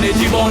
মানে জীবন।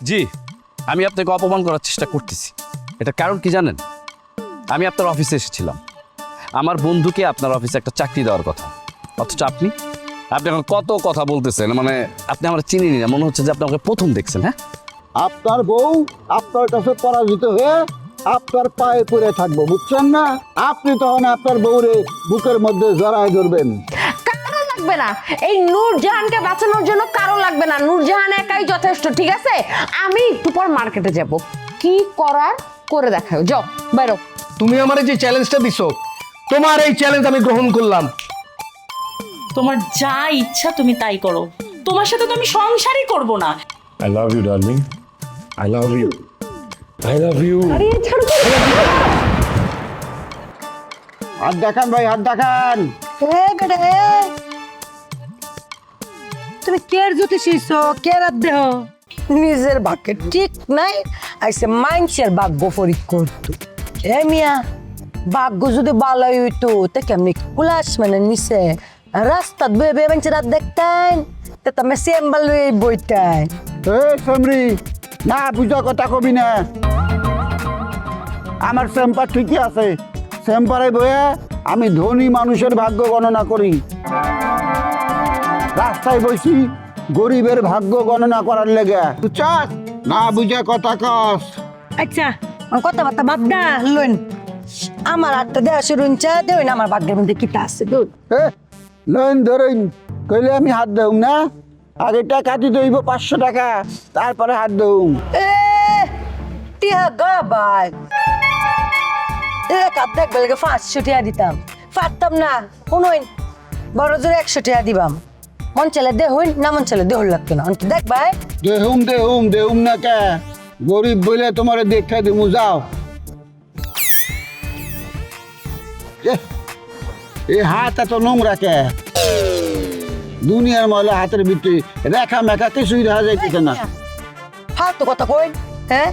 জি, আমি আপনাকে অপমান করার চেষ্টা করতেছি। এটা কারণ কি জানেন? আমি আপনার অফিসে এসেছিলাম। আমার বন্ধুকে আপনার অফিসে একটা চাকরি দেওয়ার কথা। অথচ আপনি আপনি এখন কত কথা বলতেছেন মানে আপনি আমার চিনি না, মনে হচ্ছে যে আপনি আমাকে প্রথম দেখছেন হ্যাঁ? আপনার বউ আপনার কাছে পরাজিত হয়ে আপনার পায়ে পড়ে থাকব, বুঝছেন না? আপনি তখন আপনার বউরে বুকের মধ্যে জড়ায় ধরবেন। লাগবে না। এই নূরজাহানকে বাঁচানোর জন্য কারও লাগবে না। নূরজাহান একাই যথেষ্ট ঠিক আছে? আমি একটু পর মার্কেটে যাব। কি করার করে দেখাও। যাও বাইরো। তুমি আমার যে চ্যালেঞ্জটা দিছো তোমার এই চ্যালেঞ্জ আমি গ্রহণ করলাম। তোমার যা ইচ্ছা তুমি তাই করো। তোমার সাথে তো আমি সংসারই করব না। I love you, darling. I love you. I love you. হাত দেখান ভাই হাত দেখান। তুমি কের জুতি শিখছো কের দেহ? নিজের ভাগ্যে ঠিক নাই আইসে মানুষের ভাগ্য পরীক্ষা করতো এ মিয়া ভাগ্য যদি ভালোই হইতো তা কেমনি কুলাস মানে নিছে? রাস্তাত বয়ে বয়ে মানুষের রাত দেখতেন তা তুমি সেম্বাল লই বইতেন এ সমরি না বুঝা কথা কবি না? আমার চেম্পার ঠিকই আছে চেম্পারে বয়ে আমি ধনী মানুষের ভাগ্য গণনা করি রাস্তায় বসি গরিবের ভাগ্য গণনা করার লেগে। বুঝছাস? না বুঝা কথা কস। আচ্ছা কথাবার্তা বাদ দা লইন। আমার হাতটা দেওয়া শুরু চা দেউন আমার ভাগ্যের মধ্যে কিটা আছে দুধ লইন ধরেন কইলে আমি হাত দেউম না? আগে টাকা দিতে হইব পাঁচশো টাকা তারপরে হাত দেউম এ টিয়া গা ভাই এক আধ দেখবে লাগে পাঁচশো টিয়া দিতাম। পারতাম না শুনুন বড় জোরে একশো টিয়া দিবাম। মন চলে দেহুন না মন চলে দেহুন লাগতো না। অন্ত দেখ ভাই। দেহুম দেহুম দেহুম না কে? গরিব বলে তোমার দেখা দিমু যাও। এ, এই হাত এত নোংরা কে? দুনিয়ার ময়লা হাতের ভিতরে রেখা মেখা কিছুই দেখা যাইতেছে না। ফালতু কথা কই হ্যাঁ?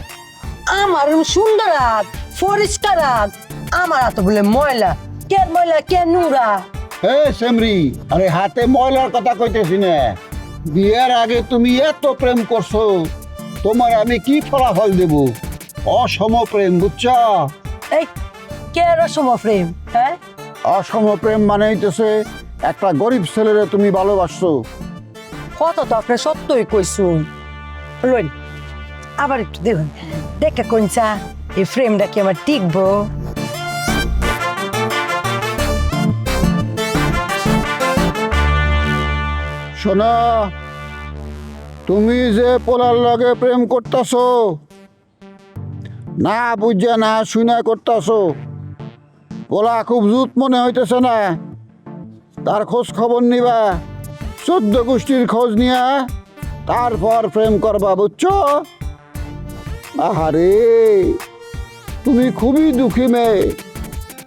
আমার সুন্দর হাত পরিষ্কার হাত আমার হাত বলে ময়লা কে ময়লা কে নোংরা? হে সেমরি আরে হাতে ময়লার কথা কইতেছি না। বিয়ের আগে তুমি এত প্রেম করছ তোমার আমি কি ফলাফল দেব? অসম প্রেম বুঝছ? এই কে রসম প্রেম হ্যাঁ? অসম প্রেম মানে হইতেছে একটা গরিব ছেলেরে তুমি ভালোবাসছো। কত তো আপনি সত্যই কইছুন। লইন আবার একটু দেখুন। দেখে কোনচা এই ফ্রেমটা কি আমার টিকবো? শোনো, তুমি যে পোলার লগে প্রেম করতেছো, না বুঝে না শুনে করতেছো, পোলা খুব জুত মনে হইতেছে না, তার খোঁজ খবর নিবা, চোদ্দ গোষ্ঠীর খোঁজ নিয়া তারপর প্রেম করবা, বুঝছ? আহারে, তুমি খুবই দুঃখী মেয়ে,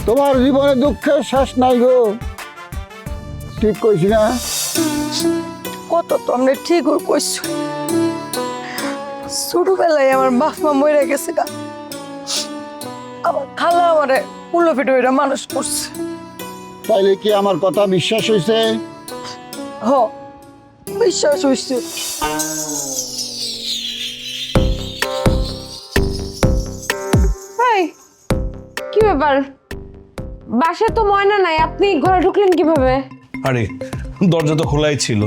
তোমার জীবনে দুঃখের শেষ নাই গো। ঠিক কইছি না? কত তো আমরা ঠিক কইছু। ছোটবেলায় আমার বাপ মা মরে গেছে গা। আমার খালা আমারে উল্লো ফেটে ওইটা মানুষ করছে। তাইলে কি আমার কথা বিশ্বাস হয়েছে হ বিশ্বাস হইছে। এই কি ব্যাপার? বাসায় তো ময়না নাই আপনি ঘরে ঢুকলেন কীভাবে? আরে দরজা তো খোলাই ছিল।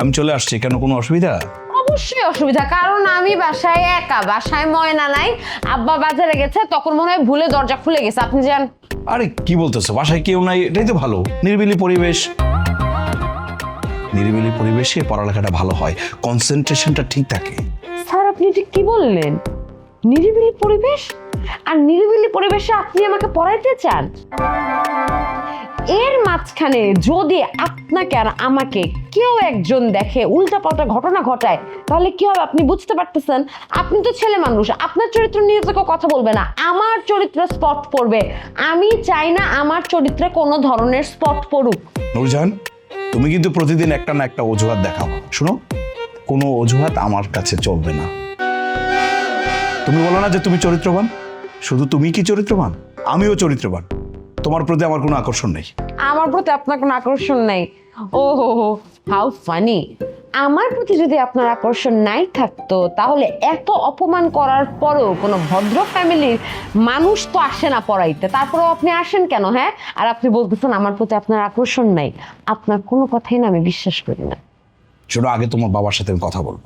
আমি চলে আসছি কেন কোনো অসুবিধা? অবশ্যই অসুবিধা কারণ আমি বাসায় একা বাসায় ময়না নাই আব্বা বাজারে গেছে তখন মনে হয় ভুলে দরজা খুলে গেছে আপনি যান। আরে কি বলতেছো? বাসায় কেউ নাই এটাই তো ভালো নিরিবিলি পরিবেশ। নিরিবিলি পরিবেশে পড়ালেখাটা ভালো হয় কনসেন্ট্রেশনটা ঠিক থাকে। স্যার আপনি এটা কি বললেন? নিরিবিলি পরিবেশ? আর নিরিবিলি পরিবেশে আপনি আমাকে পড়াইতে চান? মাঝখানে যদি আপনাকে আর আমাকে কেউ একজন দেখে উল্টাপাল্টা ঘটনা ঘটায়, তাহলে কি হবে? আপনি বুঝতে পারতেছেন? আপনি তো ছেলে মানুষ, আপনার চরিত্র নিয়ে তো কথা বলবে না। আমার চরিত্রে স্পট পড়বে। আমি চাই না আমার চরিত্রে কোনো ধরনের স্পট পড়ুক। নূরজাহান, তুমি কিন্তু প্রতিদিন একটা না একটা অজুহাত দেখাও। শুনো, কোনো অজুহাত আমার কাছে চলবে না। তুমি বলো না যে তুমি চরিত্রবান? শুধু তুমি কি চরিত্রবান? আমিও চরিত্রবান। তোমার প্রতি আমার কোনো আকর্ষণ নেই। আমার প্রতি আপনার কোনো আকর্ষণ নাই। ও হো হো হাউ ফানি। আমার প্রতি যদি আপনার আকর্ষণ নাই থাকতো তাহলে এত অপমান করার পরেও কোনো ভদ্র ফ্যামিলির মানুষ তো আসে না পড়াইতে। তারপরেও আপনি আসেন কেন হ্যাঁ? আর আপনি বলতেছেন আমার প্রতি আপনার আকর্ষণ নাই। আপনার কোনো কথাই না আমি বিশ্বাস করি না। শোনো আগে তোমার বাবার সাথে আমি কথা বলব।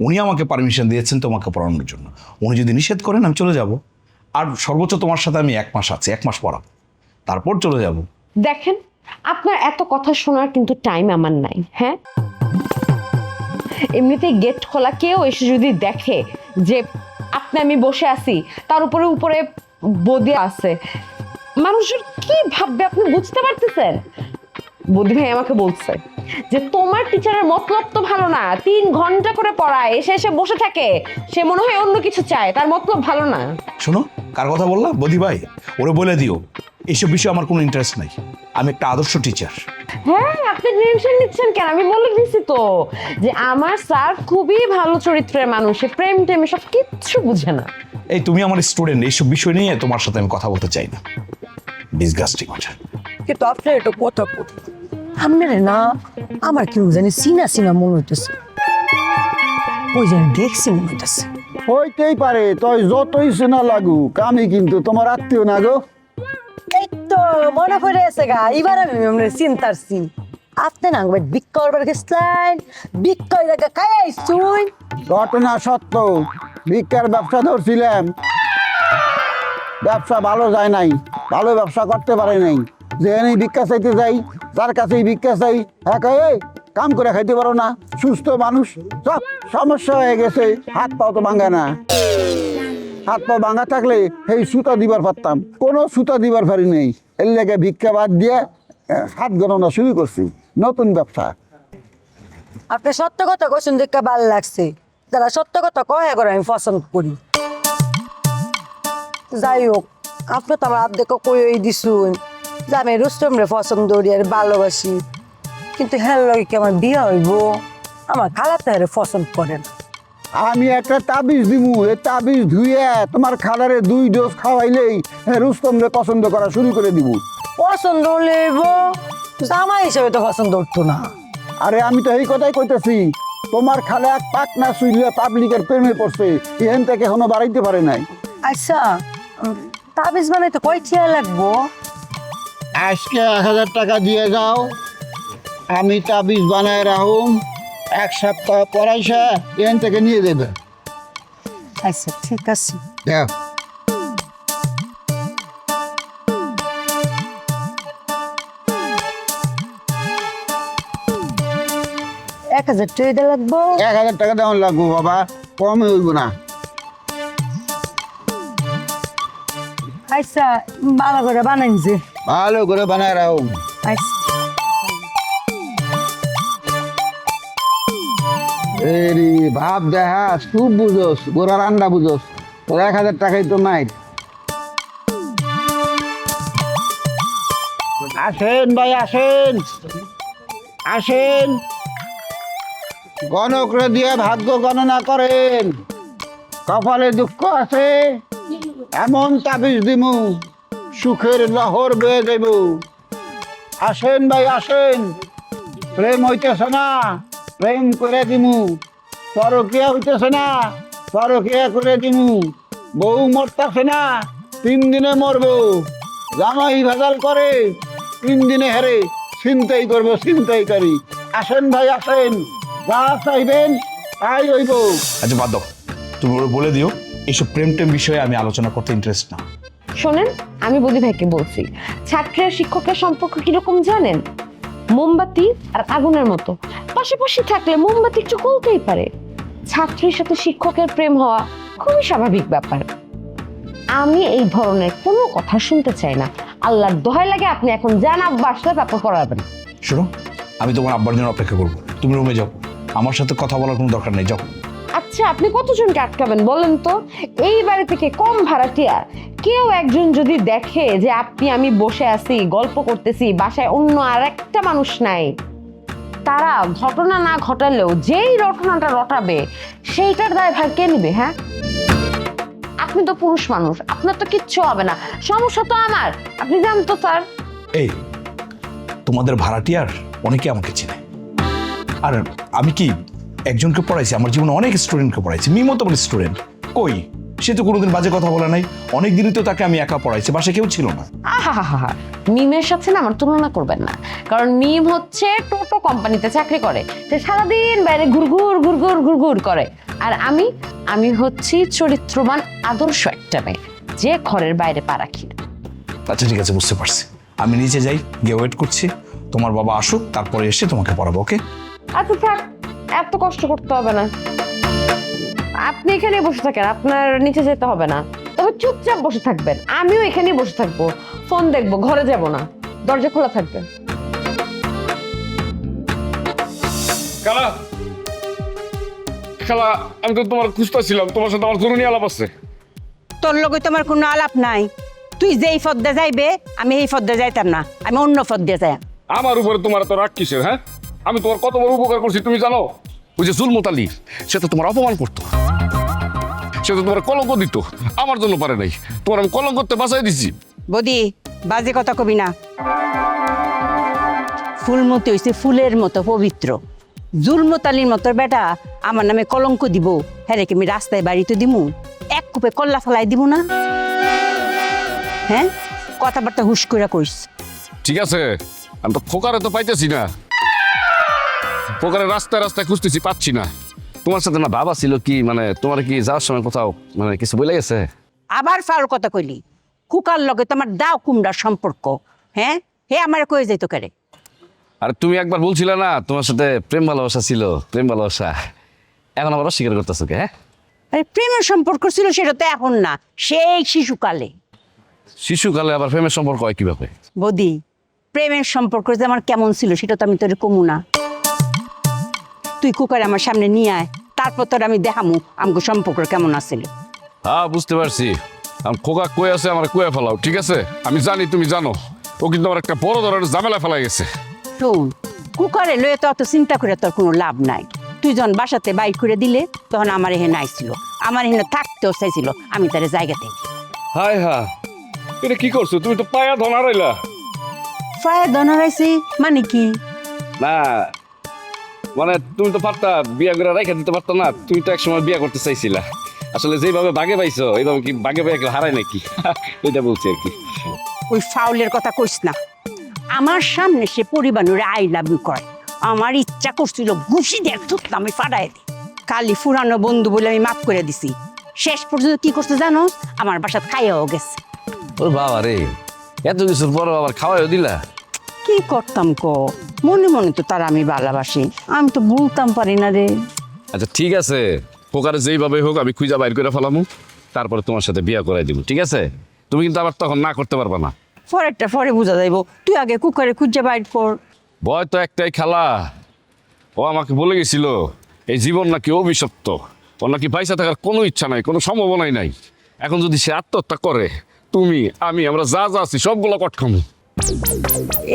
উনি আমাকে পারমিশন দিয়েছেন তোমাকে পড়ানোর জন্য। উনি যদি নিষেধ করেন আমি চলে যাব। আর সর্বোচ্চ তোমার সাথে আমি এক মাস আছি এক মাস পড়াবো। তারপর চলে যাব। দেখেন আপনার এত কথা শোনার কিন্তু টাইম আমার নাই হ্যাঁ? এমনিতেই গেট খোলা কেউ এসে যদি দেখে যে আপনি আমি বসে আছি তার উপরে উপরে বদি আছে মানুষের কি ভাববে আপনি বুঝতে পারতেছেন? বদি ভাই আমাকে বলছে যে তোমার টিচারের মতলব তো ভালো না তিন ঘণ্টা করে পড়ায় এসে এসে বসে থাকে সে মনে হয় অন্য কিছু চায় তার মতলব ভালো না। শোনো কার কথা বললা বদি ভাই ওরে বলে দিও। এইসব বিষয়ে আমার কোনো ইন্টারেস্ট নাই। আমি একটা আদর্শ টিচার হ্যাঁ আপনি টেনশন নিচ্ছেন কেন? আমি বলে দিছি তো যে আমার স্যার খুবই ভালো চরিত্রের মানুষ সে প্রেম টেম সব কিচ্ছু বুঝে না। এই তুমি আমার স্টুডেন্ট এইসব বিষয় নিয়ে তোমার সাথে আমি কথা বলতে চাই না। ডিসগাস্টিং কিন্তু আপনার একটা কথা আপনার না আমার কেউ জানি সিনা সিনা মনে হইতেছে। ওই জানি দেখছি মনে হইতেছে। হইতেই পারে তই যতই শোনা লাগুক আমি কিন্তু তোমার আত্মীয় না গো। তো মনে পড়ে আছে গা, এবার আমি আমরা চিন্তার সিন। আপনি না করবার গেছিলেন খাই ঘটনা সত্য ব্যবসা ধরছিলাম ব্যবসা ভালো যায় নাই, ভালো ব্যবসা করতে পারে নাই। যেখানেই ভিক্ষা চাইতে যাই তার কাছেই ভিক্ষা চাই হ্যাঁ কাম করে খাইতে পারো না, সুস্থ মানুষ, সব সমস্যা হয়ে গেছে হাত পাও তো ভাঙে না। হাত পা ভাঙা থাকলে সেই সুতা দিবার পারতাম। কোনো সুতা দিবার পারি নেই। এর লেগে ভিক্ষা বাদ দিয়ে হাত গণনা শুরু করছি। নতুন ব্যবসা। আপনি সত্য কথা কইছেন দেখে ভালো লাগছে। যারা সত্য কথা কয় করে আমি পছন্দ করি। যাই হোক, আপনি তো আমার আর্ধেক কই দিছুন যে আমি রুস্তম রে পছন্দ করি আর ভালোবাসি। কিন্তু হ্যাঁ লগে কি আমার বিয়ে হইব? আমার খালাতে পছন্দ করেন আমি একটা তাবিজ দিমু এ তাবিজ ধুয়ে তোমার খালারে দুই ডোজ খাওয়াইলেই রুস্তমরে পছন্দ করা শুরু করে দিব। পছন্দ হইব জামাই হিসেবে তো পছন্দ উঠতো না। আরে আমি তো এই কথাই কইতেছি তোমার খালে এক পাক না শুইলে পাবলিকের প্রেমে পড়ছে এখান থেকে এখনও বাড়াইতে পারে নাই। আচ্ছা তাবিজ বানাইতে কয় টিয়া লাগবো? আজকে এক হাজার টাকা দিয়ে যাও আমি তাবিজ বানায় রাহুম এক সপ্তাহ পরাইসা এখান থেকে নিয়ে দেবে আচ্ছা ঠিক আছে। দেখ। এক হাজার টাকা লাগবো। এক হাজার টাকা দেওয়ান লাগবো বাবা কমে হইব না। আচ্ছা ভালো করে বানাইছে ভালো করে বানায় রাহুম আচ্ছা। এরি ভাব দেখা খুব বুঝোস, গোড়া রান্না বুঝোস, তোর এক হাজার টাকাই তো নাই। আসেন ভাই, আসেন। আসেন। গণকরে দিয়ে ভাগ্য গণনা করেন। কপালে দুঃখ আছে, এমন তাবিজ দিমু, সুখের লহর বেয়ে দেব আসেন ভাই, আসেন। প্রেম হইতেছে না। প্রেম করে দিমু। পরকিয়া হইতেছে না পরকিয়া করে দিমু। বউ মরতেছে না তিন দিনে মরবো। জামাই ভেজাল করে তিন দিনে হেরে চিন্তাই করব চিন্তাই করি। আসেন ভাই আসেন। যা চাইবেন তাই রইব আচ্ছা বাদ দাও। তুমি ওরা বলে দিও এইসব প্রেম টেম বিষয়ে আমি আলোচনা করতে ইন্টারেস্ট না। শোনেন আমি বদি ভাইকে বলছি। ছাত্রের শিক্ষকের সম্পর্ক কীরকম জানেন? মোমবাতি আর আগুনের মতো। পাশাপাশি থাকলে মোমবাতি একটু পারে। ছাত্রীর সাথে শিক্ষকের প্রেম হওয়া খুবই স্বাভাবিক ব্যাপার। আমি এই ধরনের কোনো কথা শুনতে চাই না। আল্লাহর দোহাই লাগে আপনি এখন যান, আব্বা, আসলে তারপর পড়াবেন শোনো, আমি তোমার আব্বার জন্য অপেক্ষা করব। তুমি রুমে যাও। আমার সাথে কথা বলার কোনো দরকার নেই, যাও। আচ্ছা আপনি কতজনকে আটকাবেন বলেন তো? এই বাড়ি থেকে কম ভাড়াটিয়া। কেউ একজন যদি দেখে যে আপনি, আমি বসে আছি, গল্প করতেছি, বাসায় অন্য আর একটা মানুষ নাই, তারা ঘটনা না ঘটালেও যেই রটনাটা রটাবে, সেইটার দায়ভার কে নিবে হ্যাঁ? আপনি তো পুরুষ মানুষ, আপনার তো কিচ্ছু হবে না। সমস্যা তো আমার। আপনি জানেন তো, স্যার। এই, তোমাদের ভাড়াটিয়ার অনেকে আমাকে চেনে। আর আমি কি একজনকে পড়াইছি আমার জীবনে অনেক স্টুডেন্টকে পড়াইছি। মিমো তো আমার স্টুডেন্ট কই? সে তো কোনোদিন বাজে কথা বলে নাই। অনেক দিনই তো তাকে আমি একা পড়াইছি বাসে কেউ ছিল না। মিমের সাথে না আমার তুলনা করবেন না। কারণ মিম হচ্ছে টোটো কোম্পানিতে চাকরি করে। সে সারাদিন বাইরে ঘুরঘুর ঘুরঘুর ঘুরঘুর করে। আর আমি আমি হচ্ছি চরিত্রবান আদর্শ একটা মেয়ে। যে ঘরের বাইরে পা রাখি। আচ্ছা ঠিক আছে বুঝতে পারছি। আমি নিচে যাই গিয়ে ওয়েট করছি। তোমার বাবা আসুক তারপরে এসে তোমাকে পড়াবো ওকে আচ্ছা থাক। এত কষ্ট করতে হবে না। আপনি এখানে বসে থাকেন আপনার নিচে যেতে হবে না। তবে চুপচাপ বসে থাকবেন আমিও এখানেই বসে থাকব। ফোন দেখব ঘরে যাব না দরজা খোলা থাকবে। খালা খালা আমি তো তোমার খুঁজতেছিলাম তোমার সাথে আমার করুণী আলাপ আছে? তোর লগে তোমার কোনো আলাপ নাই। তুই যেই ফদ্দে যাইবে আমি এই ফদ্দে যাইতাম না আমি অন্য ফদ্দে যাই আমার উপরে তোমার তো রাগ কিসের হ্যাঁ? আমি তোমার কত বড় উপকার করছি তুমি জানো? ওই যে জুলমত আলী সে তো তোমার অপমান করতো। সে তো তোমার কলঙ্ক দিত। আমার জন্য পারে নাই। তোমার আমি কলঙ্ক করতে বাঁচাই দিছি। বদি বাজে কথা কবি না। ফুলমতি হইছে ফুলের মতো পবিত্র। জুলমতালির মতো বেটা আমার নামে কলঙ্ক দিব। হ্যাঁ রে কি আমি রাস্তায় বাড়িতে দিমু? এক কুপে কল্লা ফেলাই দিব না? হ্যাঁ? কথাবার্তা হুশ করে কইস। ঠিক আছে আমি তো ফোকারে তো পাইতেছি না। ফোকারে রাস্তায় রাস্তায় খুঁজতেছি পাচ্ছি না। তোমার সাথে না বাবা ছিল কি মানে তোমার কি যাওয়ার সময় কোথাও মানে কিছু বলে গেছে? আবার ফাউল কথা কইলি। কুকার লগে তোমার দাও কুমড়ার সম্পর্ক হ্যাঁ? হে আমার কয়ে যাইতো কেরে? আর তুমি একবার বলছিলে না তোমার সাথে প্রেম ভালোবাসা ছিল প্রেম ভালোবাসা। এখন আবার অস্বীকার করতেছো কে হ্যাঁ? আরে প্রেমের সম্পর্ক ছিল সেটা তো এখন না সেই শিশুকালে। শিশুকালে আবার প্রেমের সম্পর্ক হয় কীভাবে? বদি প্রেমের সম্পর্ক যে আমার কেমন ছিল সেটা তো আমি তোর কমু না। তুই কুকার আমার সামনে নিয়ে আয় তারপর তোর আমি দেখামু আমগো সম্পর্ক কেমন আছিল। হ্যাঁ বুঝতে পারছি। আমি খোকা কয়ে আছে আমার কয়ে ফেলাও ঠিক আছে? আমি জানি তুমি জানো। ও কিন্তু আমার একটা বড় ধরনের ঝামেলা ফেলা গেছে। শোন কুকারে লয়ে তো অত চিন্তা করে তোর কোনো লাভ নাই। তুই যখন বাসাতে বাইর করে দিলে তখন আমার এখানে আইছিল। আমার এখানে থাকতেও চাইছিল আমি তার জায়গাতে হাই হা এটা কি করছ? তুমি তো পায়া ধন হারাইলা ফায়া দনারাইছি মানে কি? না মানে তুমি তো পারতা বিয়া করে রেখে দিতে পারতো না তুমি তো একসময় বিয়া করতে চাইছিলা। আসলে যেভাবে বাগে পাইছো এইভাবে কি বাগে পাই কেউ হারায় নাকি? এটা বলছি আর কি। ওই ফাউলের কথা কইস না। আমার সামনে সে পরিবানুরে আই লাভ ইউ করে। আমার ইচ্ছা করছিল ঘুষি দিয়ে থুতলাম আমি ফাটাই দিই। কালি ফুরানো বন্ধু বলে আমি মাফ করে দিছি। শেষ পর্যন্ত কি করতে জানো? আমার বাসাত খাইয়াও গেছে। ওর বাবা রে এত কিছুর পর আবার খাওয়াইও দিলা? কি করতাম ক? মনে মনে তো তার আমি ভালোবাসি। আমি তো বলতাম পারি না রে। আচ্ছা ঠিক আছে। পোকারে যেইভাবে হোক আমি খুঁজা বাইর করে ফেলামু। তারপরে তোমার সাথে বিয়া করাই দিব ঠিক আছে? তুমি কিন্তু আবার তখন না করতে পারবা না। পরেরটা পরে বোঝা যাইব। তুই আগে কুকারে খুঁজে বাইর কর। ভয় তো একটাই খেলা। ও আমাকে বলে গেছিল এই জীবন নাকি অভিশপ্ত। ও নাকি পয়সা থাকার কোনো ইচ্ছা নাই কোনো সম্ভাবনাই নাই। এখন যদি সে আত্মহত্যা করে তুমি আমি আমরা যা যা আছি সবগুলো কটখামু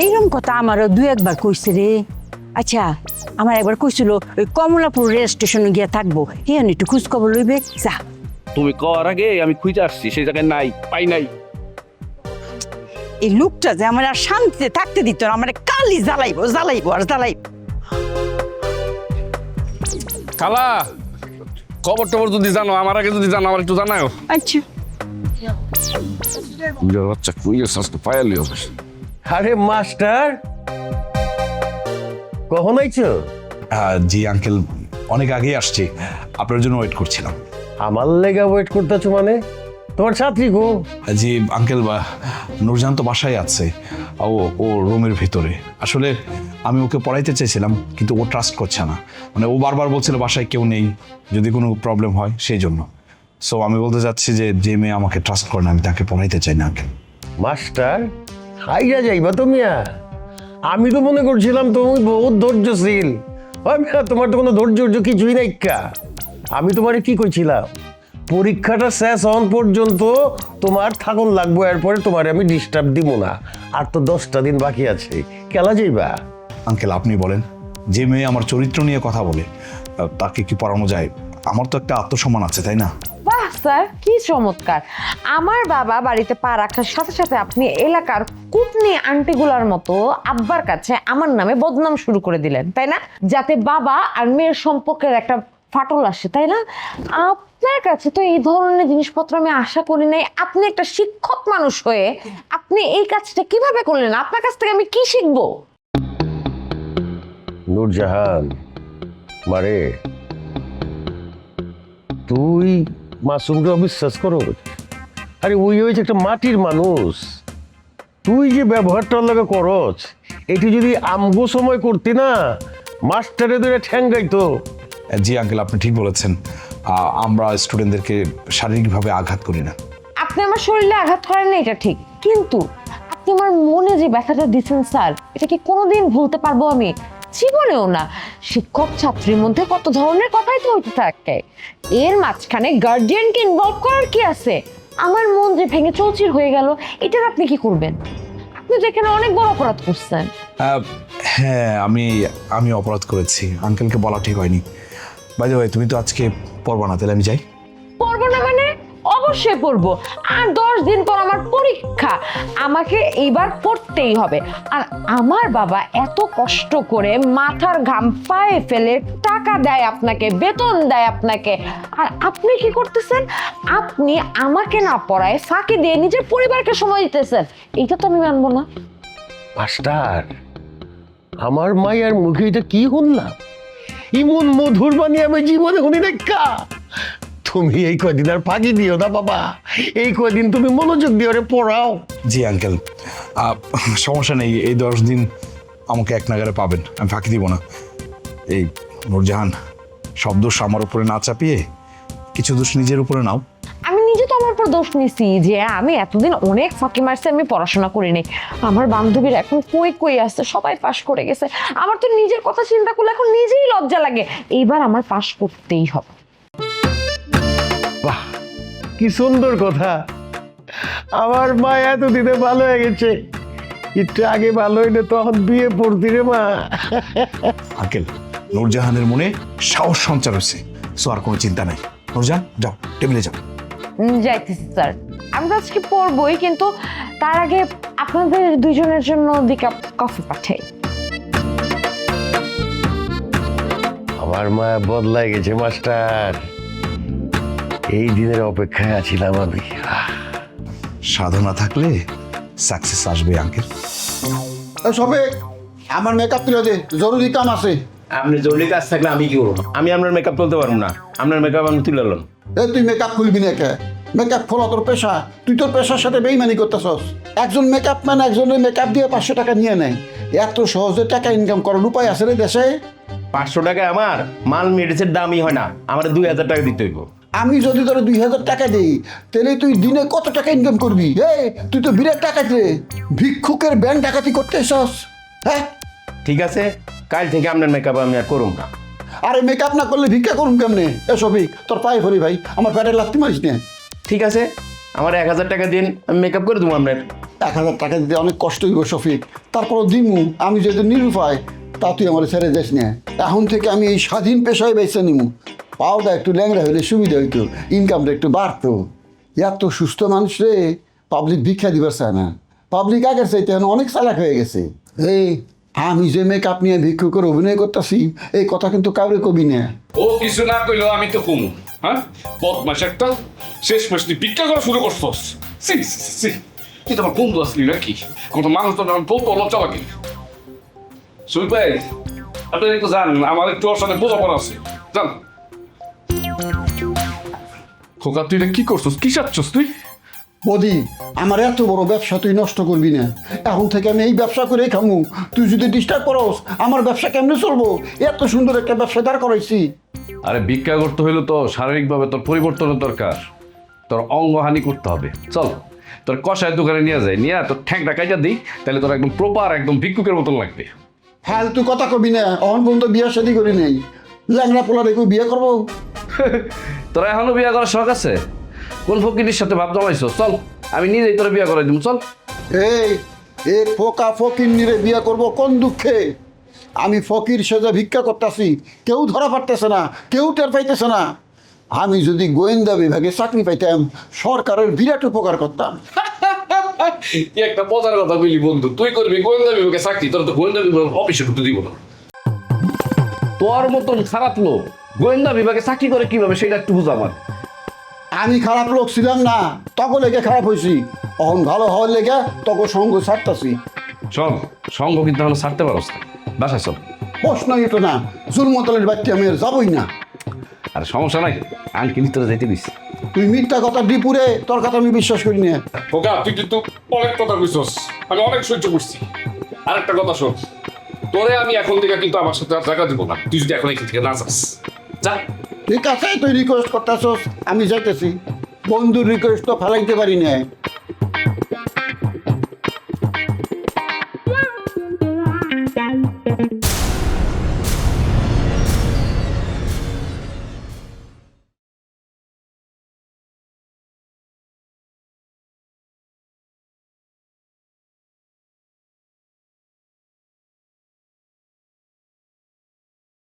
এইরকম কথা আমারও দু একবার কইছে রে। আচ্ছা আমার একবার কইছিল ওই কমলাপুর রেল স্টেশনে গিয়ে থাকব। হে একটু খোঁজ খবর লইবে? যা। তুমি কর আগে আমি খুঁজে আসছি সেই জায়গায় নাই পাই নাই। এই লোকটা যে আমার আর শান্তিতে থাকতে দিত না আমার কালি জ্বালাইবো জ্বালাইবো আর জ্বালাইবো। খালা খবর টবর যদি জানো আমার আগে যদি জানো আমার একটু জানাও আচ্ছা। বাচ্চা কুইয়ে শ্বাস পায়ালি হবে আরে মাস্টার কখন আইছো? জি আঙ্কেল অনেক আগেই আসছি। আপনার জন্য ওয়েট করছিলাম। আমার লেগা ওয়েট করতেছো মানে? তোমার ছাত্রী গো। জি আঙ্কেল বা নূরজাহান তো বাসায় আছে। ও ও রুমের ভিতরে। আসলে আমি ওকে পড়াইতে চেয়েছিলাম কিন্তু ও ট্রাস্ট করছে না। মানে ও বারবার বলছিল বাসায় কেউ নেই যদি কোনো প্রবলেম হয় সেই জন্য। সো আমি বলতে চাচ্ছি যে যে মেয়ে আমাকে ট্রাস্ট করে না আমি তাকে পড়াইতে চাই না আঙ্কেল। মাস্টার হাইরা যাইবা তো মিয়া আমি তো মনে করছিলাম তুমি বহুত ধৈর্যশীল। হয় তোমার তো কোনো ধৈর্য কিছুই নাই আমি তোমারে কি কইছিলাম? পরীক্ষাটা শেষ হন পর্যন্ত তোমার থাকুন লাগবো, এরপরে তোমার আমি ডিস্টার্ব দিব না। আর তো দশটা দিন বাকি আছে। খেলা যাইবা? আঙ্কেল, আপনি বলেন, যে মেয়ে আমার চরিত্র নিয়ে কথা বলে, তাকে কি পড়ানো যায়? আমার তো একটা আত্মসম্মান আছে, তাই না? স্যার, কি চমৎকার। আমার বাবা বাড়িতে পা রাখার সাথে সাথে আপনি এলাকার কুটনি আন্টিগুলার মতো আব্বার কাছে আমার নামে বদনাম শুরু করে দিলেন, তাই না? যাতে বাবা আর মেয়ের সম্পর্কের একটা ফাটল আসে, তাই না? আপনার কাছে তো এই ধরনের জিনিসপত্র আমি আশা করি নাই। আপনি একটা শিক্ষক মানুষ হয়ে আপনি এই কাজটা কীভাবে করলেন? আপনার কাছ থেকে আমি কি শিখব? নূরজাহান, মারে, তুই মাসুমকে অবিশ্বাস করো। আরে ওই হয়েছে একটা মাটির মানুষ। তুই যে ব্যবহারটা ওর লাগে করছ এটি যদি আমগো সময় করতি না মাস্টারে ধরে ঠ্যাঙ্গাইতো জি আঙ্কেল আপনি ঠিক বলেছেন। আহ, আমরা স্টুডেন্টদেরকে শারীরিকভাবে আঘাত করি না। আপনি আমার শরীরে আঘাত করেন না এটা ঠিক। কিন্তু আপনি আমার মনে যে ব্যথাটা দিচ্ছেন স্যার এটা কি কোনোদিন ভুলতে পারব আমি? জীবনেও না। শিক্ষক ছাত্রীর মধ্যে কত ধরনের কথাই তো হইতে থাকে। এর মাঝখানে গার্জিয়ানকে ইনভলভ করার কি আছে? আমার মন যে ভেঙে চৌচির হয়ে গেল এটার আপনি কি করবেন? আপনি তো এখানে অনেক বড় অপরাধ করছেন। হ্যাঁ আমি আমি অপরাধ করেছি। আঙ্কেলকে বলা ঠিক হয়নি। বাইদে ভাই তুমি তো আজকে পড়বা না তাহলে আমি যাই। পড়ব না অবশ্যই পড়ব। আর দশ দিন পর আমার পরীক্ষা। আমাকে এইবার পড়তেই হবে। আর আমার বাবা এত কষ্ট করে মাথার ঘাম পায়ে ফেলে টাকা দেয় আপনাকে, বেতন দেয় আপনাকে। আর আপনি কি করতেছেন? আপনি আমাকে না পড়ায় ফাঁকি দিয়ে নিজের পরিবারকে সময় দিতেছেন। এইটা তো আমি মানবো না। মাস্টার, আমার মায়ের মুখে এটা কি শুনলাম? ইমন মধুর বাণী আমি জীবনে শুনি দেখা তুমি এই কয়দিন আর ফাঁকি দিও না বাবা। এই কয়দিন তুমি মনোযোগ দিয়ে পড়াও। জি আঙ্কেল সমস্যা নেই এই দশ দিন আমাকে এক নাগারে পাবেন আমি ফাঁকি দিব না। এই নূরজাহান সব দোষ আমার উপরে না চাপিয়ে কিছু দোষ নিজের উপরে নাও। আমি নিজে তো আমার উপর দোষ নিছি যে আমি এতদিন অনেক ফাঁকি মারছি আমি পড়াশোনা করিনি। আমার বান্ধবীরা এখন কই কই আসছে সবাই পাশ করে গেছে। আমার তো নিজের কথা চিন্তা করলে এখন নিজেই লজ্জা লাগে। এইবার আমার পাশ করতেই হবে। কি সুন্দর কথা। আমার মা এতদিনে ভালো হয়ে গেছে। একটু আগে ভালো হইলে তখন বিয়ে পড়তি রে মা। আঙ্কেল নূরজাহানের মনে সাহস সঞ্চার হয়েছে। সো আর কোনো চিন্তা নাই। নূরজাহান যাও টেবিলে যাও। যাইতেছি স্যার। আমি তো আজকে পড়বই কিন্তু তার আগে আপনাদের দুইজনের জন্য দুই কাপ কফি পাঠাই। আমার মা বদলাই গেছে মাস্টার। এই দিনের অপেক্ষায় আছিলাম আমি। আহ, সাধনা থাকলে সাকসেস আসবে আঙ্কেল সবে আমার মেকআপ তুলে দে জরুরি কাম আছে। আপনি জরুরি কাজ থাকলে আমি কি করব? আমি আপনার মেকআপ তুলতে পারব না। আপনার মেকআপ আমি তুলে এলাম এই তুই মেকআপ খুলবি না কে মেকআপ খোলা তোর পেশা। তুই তোর পেশার সাথে বেইমানি করতেছস। একজন মেকআপ ম্যান একজনের মেকআপ দিয়ে পাঁচশো টাকা নিয়ে নেয়। এত সহজে টাকা ইনকাম করার উপায় আছে রে দেশে? পাঁচশো টাকায় আমার মাল মেডিসের দামই হয় না। আমার দুই হাজার টাকা দিতে হইব। আমি যদি তোর দুই হাজার টাকা দিই তাহলে তুই দিনে কত টাকা ইনকাম করবি? হে তুই তো বিরাট টাকা দে। ভিক্ষুকের ব্যাংক ডাকাতি করতে এসস হ্যাঁ? ঠিক আছে কাল থেকে আপনার মেকআপ আমি আর করুম না। আরে মেকআপ না করলে ভিক্ষা করুন কেমনে? এ সবিক তোর পায়ে ভরি ভাই আমার পেটে লাগতে মারিস না। ঠিক আছে আমার এক হাজার টাকা দিন আমি মেকআপ করে দেবো আপনার। এক হাজার টাকা দিতে অনেক কষ্ট হইব শফিক। তারপরও দিমু আমি যদি নিরুপায় তা তুই আমার ছেড়ে যাস না। এখন থেকে আমি এই স্বাধীন পেশায় বেছে নিমু। পাওটা একটু ল্যাংড়া হলে সুবিধা হইতো ইনকামটা একটু বাড়তো। এত সুস্থ মানুষ রে পাবলিক ভিক্ষা দিবার চায় না। পাবলিক আগের চাইতে অনেক চালাক হয়ে গেছে। এই আমি যে মেকআপ নিয়ে ভিক্ষু করে অভিনয় করতেছি এই কথা কিন্তু কাউরে কবি না। ও কিছু না কইলেও আমি তো কমু হ্যাঁ? বদমাস একটা শেষ মাস তুই ভিক্ষা করা শুরু করছস। সি সি, তুই তো আমার বন্ধু আসলি নাকি? তো মানুষ তো আমার বলতো লজ্জা লাগে। ভাই আপনি একটু জান আমার একটু ওর সাথে বোঝাপড়া আছে। জান খোকা তুই এটা কি করছিস কি চাচ্ছস তুই বদি আমার এত বড় ব্যবসা তুই নষ্ট করবি না। এখন থেকে আমি এই ব্যবসা করেই খামু। তুই যদি ডিস্টার্ব করস আমার ব্যবসা কেমনে চলবো? এত সুন্দর একটা ব্যবসা দাঁড় করাইছি। আরে ভিক্ষা করতে হইলে তো শারীরিকভাবে তোর পরিবর্তনের দরকার। তোর অঙ্গহানি করতে হবে। চল তোর কষায় দোকানে নিয়ে যায় নিয়ে তোর ঠ্যাংটা কাইটা দিই তাহলে তোর একদম প্রপার একদম ভিক্ষুকের মতন লাগবে। হ্যাঁ তুই কথা কবি না। অহন পর্যন্ত বিয়ে শাদি করি নেই। ল্যাংড়া পোলা রেখে বিয়ে করব? তোরা এখনও বিয়ে করার শখ আছে? কোন ফকিরির সাথে ভাব জমাইছো? চল আমি নিজেই তোরা বিয়ে করাই দিব চল। এই এ ফোকা ফকির নিরে বিয়ে করব কোন দুঃখে? আমি ফকির সেজে ভিক্ষা করতেছি কেউ ধরা পারতেছে না কেউ টের পাইতেছে না। আমি যদি গোয়েন্দা বিভাগে চাকরি পাইতাম সরকারের বিরাট উপকার করতাম। কি একটা মজার কথা বলি বন্ধু? তুই করবি গোয়েন্দা বিভাগে চাকরি তোর তো গোয়েন্দা বিভাগ অফিসে ঢুকতে দিব না। তোর মতন খারাপ লোক গোয়েন্দা বিভাগে চাকরি করে কীভাবে সেটা একটু বুঝ আমার আমি খারাপ লোক ছিলাম না তখন লেগে খারাপ হয়েছি। অহন ভালো হওয়ার লেগে তখন সঙ্গ ছাড়তাছি। চল সঙ্গ কিন্তু এখনও ছাড়তে পারস না। বাসায় চল। প্রশ্নই এটা না জুলমতলের বাচ্চা আমি আর যাবই না। আর সমস্যা নাই আঙ্কিল তোরা যেতে দিস। তুই মিথ্যা কথা ডিপুরে তোর কথা আমি বিশ্বাস করি না। খোকা তুই কিন্তু অনেক কথা কইছস আমি অনেক সহ্য করছি। আরেকটা কথা শোন তোরে আমি এখন থেকে কিন্তু আমার সাথে আর জায়গা দিব না। তুই যদি এখন এখান থেকে না যাস। যা। ঠিক আছে তুই রিকোয়েস্ট করতেছস আমি যাইতেছি। বন্ধুর রিকোয়েস্ট তো ফেলাইতে পারি না